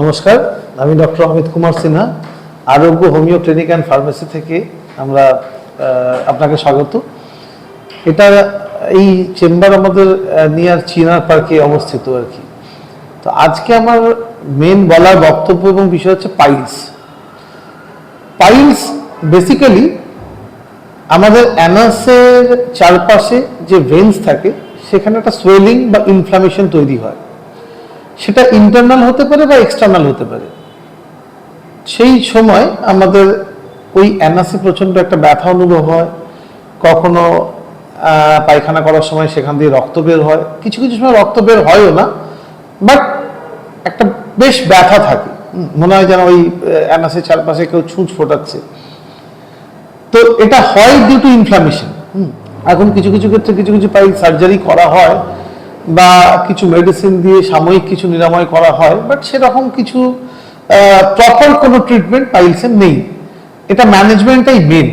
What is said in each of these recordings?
নমস্কার, আমি ডক্টর অমিত কুমার সিনহা, আরোগ্য হোমিও ক্লিনিক অ্যান্ড ফার্মেসি থেকে আমরা আপনাকে স্বাগত। এটা এই চেম্বার আমাদের নিয়ার চিনার পার্কে অবস্থিত আর কি। তো আজকে আমার মেন বলার বক্তব্য এবং বিষয় হচ্ছে পাইলস। পাইলস বেসিক্যালি আমাদের অ্যানাসের চারপাশে যে ভেন্স থাকে, সেখানে একটা সোয়েলিং বা ইনফ্লামেশন তৈরি হয়। সেটা ইন্টারনাল হতে পারে বা এক্সটার্নাল হতে পারে। সেই সময় আমাদের ওই অ্যানাসে প্রচণ্ড একটা ব্যথা অনুভব হয়। কখনো পায়খানা করার সময় সেখান দিয়ে রক্ত বের হয়। কিছু কিছু সময় রক্ত বের হয়ও না বাট একটা বেশ ব্যথা থাকে। মনে হয় যেন ওই অ্যানাসের চারপাশে কেউ ছুঁচ ফোটাচ্ছে। তো এটা হয় ডিউ টু ইনফ্লামেশন এখন কিছু কিছু ক্ষেত্রে কিছু কিছু পাই সার্জারি করা হয়। বা কিছু মেডিসিন দিয়ে সাময়িক কিছু নিরাময় করা হয় বাট সেরকম কিছু প্রপার কোনো ট্রিটমেন্ট পাইলসের নেই। এটা ম্যানেজমেন্টটাই মেন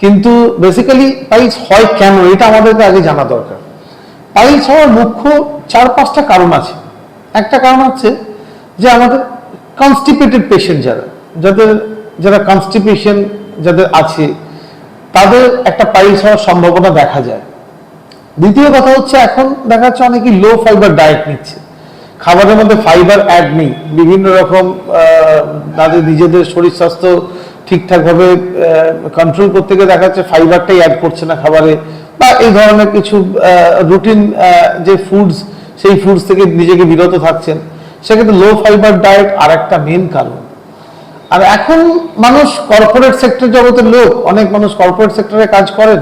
কিন্তু বেসিক্যালি পাইলস হয় কেন, এটা আমাদেরকে আগে জানা দরকার। পাইলস হওয়ার মুখ্য চার পাঁচটা কারণ আছে। একটা কারণ হচ্ছে যে আমাদের কনস্টিপেটেড পেশেন্ট যারা, যাদের, যারা কনস্টিপেশন যাদের আছে, তাদের একটা পাইলস হওয়ার সম্ভাবনা দেখা যায়। দ্বিতীয় কথা হচ্ছে, এখন দেখা যাচ্ছে অনেকেই লো ফাইবার ডায়েট নিচ্ছে। খাবারের মধ্যে ফাইবার অ্যাড নেই। বিভিন্ন রকম তাদের নিজেদের শরীর স্বাস্থ্য ঠিকঠাকভাবে কন্ট্রোল করতে গিয়ে দেখা যাচ্ছে ফাইবারটাই অ্যাড করছে না খাবারে। বা এই ধরনের কিছু রুটিন যে ফুডস সেই ফুডস থেকে নিজেকে বিরত থাকছেন। সেক্ষেত্রে লো ফাইবার ডায়েট আর একটা মেন কারণ। আর এখন মানুষ কর্পোরেট সেক্টর জগতের লোক, অনেক মানুষ কর্পোরেট সেক্টরে কাজ করেন।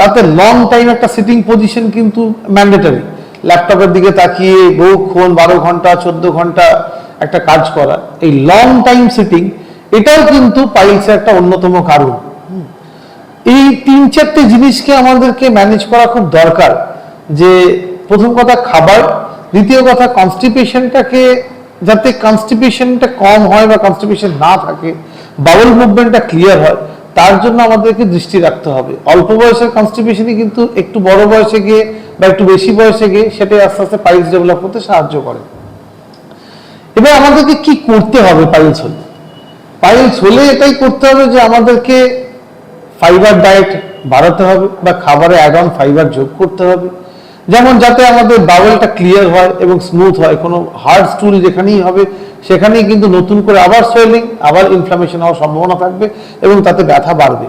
তাতে লং টাইম একটা সিটিং পজিশন কিন্তু ম্যান্ডেটারি ল্যাপটপের দিকে তাকিয়ে বহুক্ষণ বারো ঘণ্টা, চোদ্দ ঘণ্টা একটা কাজ করা। এই লং টাইম সিটিং এটাও কিন্তু পাইলসের একটা অন্যতম কারণ। এই তিন চারটে জিনিসকে আমাদেরকে ম্যানেজ করা খুব দরকার। যে প্রথম কথা খাবার, দ্বিতীয় কথা কনস্টিপেশনটাকে যাতে কনস্টিপেশনটা কম হয় বা কনস্টিপেশন না থাকে বাউল মুভমেন্টটা ক্লিয়ার হয় তার জন্য আমাদেরকে দৃষ্টি রাখতে হবে। অল্প বয়সের কনস্টিপেশনই কিন্তু একটু বড় বয়সে গিয়ে বা একটু বেশি বয়সে গিয়ে সেটাই আস্তে আস্তে পাইলস ডেভেলপ করতে সাহায্য করে। এবার আমাদেরকে কি করতে হবে পাইলস হলে? পাইলস হলে এটাই করতে হবে যে আমাদেরকে ফাইবার ডায়েট বাড়াতে হবে বা খাবারে অ্যাড অন ফাইবার যোগ করতে হবে। যেমন যাতে আমাদের বাউলটা ক্লিয়ার হয় এবং স্মুথ হয়। কোনো হার্ড স্টুল যেখানেই হবে সেখানেই কিন্তু নতুন করে আবার সোয়েলিং আবার ইনফ্লামেশন হওয়ার সম্ভাবনা থাকবে এবং তাতে ব্যথা বাড়বে।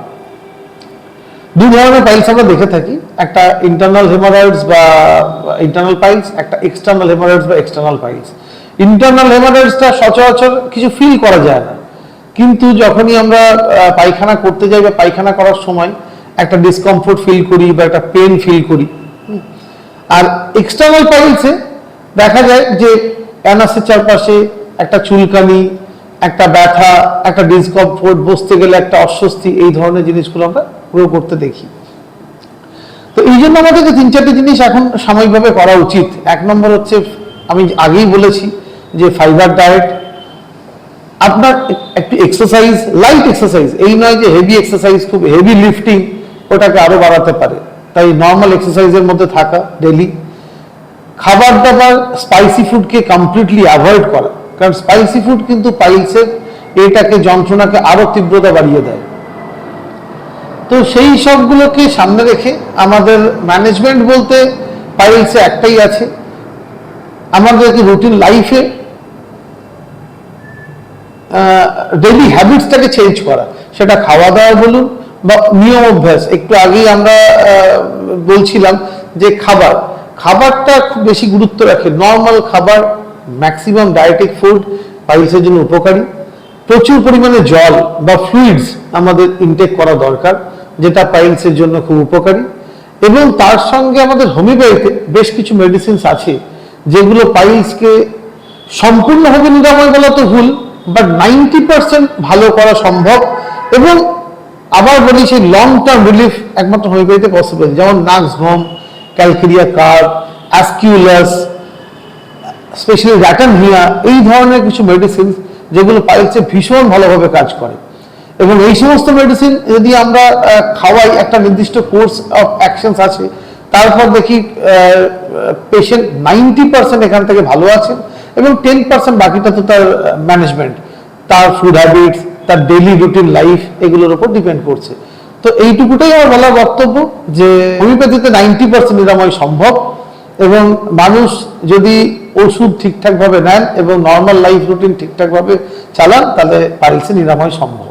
দু ধরনের পাইলস আমরা দেখে থাকি। একটা ইন্টারনাল হেমারয়েডস বা ইন্টারনাল পাইলস একটা এক্সটার্নাল হেমারয়েডস বা এক্সটার্নাল পাইলস ইন্টারনাল হেমারয়েডসটা সচরাচর কিছু ফিল করা যায় না। কিন্তু যখনই আমরা পায়খানা করতে যাই বা পায়খানা করার সময় একটা ডিসকমফোর্ট ফিল করি বা একটা পেন ফিল করি। আর এক্সটার্নাল পাইলসে দেখা যায় যে অ্যানাসের চারপাশে একটা চুলকানি, একটা ব্যথা, একটা ডিসকমফোর্ট বসতে গেলে একটা অস্বস্তি, এই ধরনের জিনিসগুলো আমরা গ্রো করতে দেখি। তো এই জন্য আমাদেরকে তিন চারটি জিনিস এখন সাময়িকভাবে করা উচিত। এক নম্বর হচ্ছে, আমি আগেই বলেছি যে ফাইবার ডায়েট আপনার একটু এক্সারসাইজ লাইট এক্সারসাইজ এই নয় যে হেভি এক্সারসাইজ খুব হেভি লিফটিং ওটাকে আরও বাড়াতে পারে। তাই নর্মাল এক্সারসাইজের মধ্যে থাকা ডেলি খাবার দাবার স্পাইসি ফুডকে কমপ্লিটলি অ্যাভয়েড করা। কারণ স্পাইসি ফুড কিন্তু পাইলসের এটাকে, যন্ত্রণাকে আরও তীব্রতা বাড়িয়ে দেয়। তো সেই সবগুলোকে সামনে রেখে আমাদের ম্যানেজমেন্ট বলতে পাইলসে একটাই আছে। আমাদেরকে রুটিন লাইফে ডেইলি হ্যাবিটসটাকে চেঞ্জ করা। সেটা খাওয়া দাওয়া বলুন বা নিয়ম অভ্যাস। একটু আগেই আমরা বলছিলাম যে খাবার, খাবারটা খুব বেশি গুরুত্ব রাখে। নর্মাল খাবার ম্যাক্সিমাম ডায়েটিক ফুড পাইলসের জন্য উপকারী। প্রচুর পরিমাণে জল বা ফ্লুইডস আমাদের ইনটেক করা দরকার, যেটা পাইলসের জন্য খুব উপকারী। এবং তার সঙ্গে আমাদের হোমিওপ্যাথিতে বেশ কিছু মেডিসিনস আছে, যেগুলো পাইলসকে সম্পূর্ণভাবে নিরাময় বলা তো ভুল বাট নাইনটি পার্সেন্ট ভালো করা সম্ভব। এবং আবার বলি সেই লং টার্ম রিলিফ একমাত্র হোমিওপ্যাথিতে পসিবল যেমন nux vom calcarea carb aesculus specially ratanhia এই ধরনের কিছু মেডিসিন যেগুলো পাইলসে ভীষণ ভালোভাবে কাজ করে। এবং এই সমস্ত মেডিসিন যদি আমরা খাওয়াই, একটা নির্দিষ্ট কোর্স অফ অ্যাকশনস আছে তারপর দেখি পেশেন্ট নাইনটি পার্সেন্ট এখান থেকে ভালো আছেন এবং টেন পার্সেন্ট বাকিটা তো তার ম্যানেজমেন্ট তার ফুড হ্যাবিটস তার ডেইলি রুটিন লাইফ এগুলোর উপর ডিপেন্ড করছে। তো এইটুকুটাই আমার বলার বক্তব্য যে হোমিওপ্যাথিতে নাইনটি পার্সেন্ট নিরাময় সম্ভব এবং মানুষ যদি ওষুধ ঠিকঠাকভাবে নেন এবং নর্মাল লাইফ রুটিন ঠিকঠাকভাবে চালান তাহলে পাইলসে নিরাময় সম্ভব।